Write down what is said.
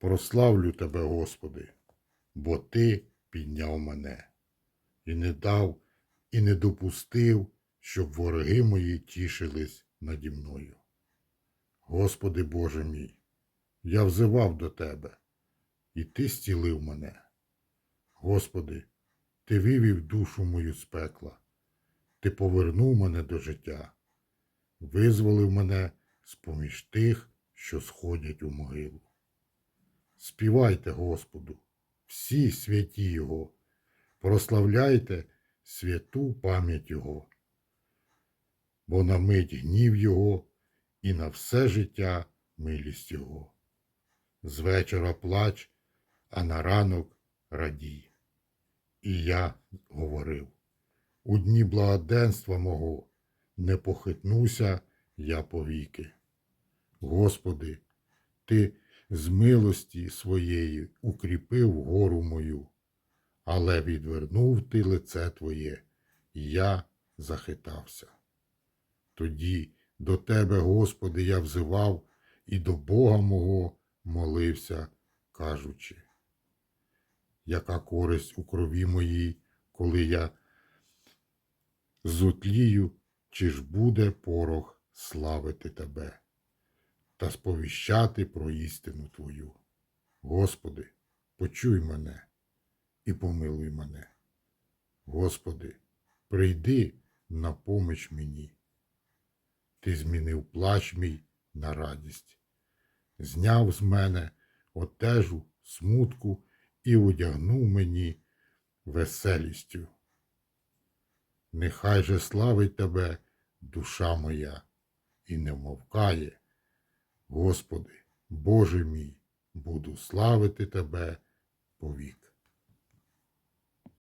Прославлю тебе, Господи, бо Ти підняв мене і не дав, і не допустив, щоб вороги мої тішились наді мною. Господи Боже мій, я взивав до Тебе, і Ти зцілив мене. Господи, Ти вивів душу мою з пекла, Ти повернув мене до життя, визволив мене з-поміж тих, що сходять у могилу. Співайте Господу, всі святі Його, прославляйте святу пам'ять Його, бо на мить гнів Його і на все життя милість Його. З вечора плач, а на ранок радій. І я говорив, у дні благоденства мого не похитнуся я повіки. Господи, Ти з милості своєї укріпив гору мою, але відвернув ти лице Твоє, і я захитався. Тоді до Тебе, Господи, я взивав і до Бога мого молився, кажучи, яка користь у крові моїй, коли я зотлію, чи ж буде порох славити Тебе та сповіщати про істину Твою. Господи, почуй мене і помилуй мене. Господи, прийди на поміч мені. Ти змінив плач мій на радість, зняв з мене отежу, смутку і одягнув мені веселістю. Нехай же славить тебе душа моя і не вмовкає. Господи, Боже мій, буду славити Тебе повік.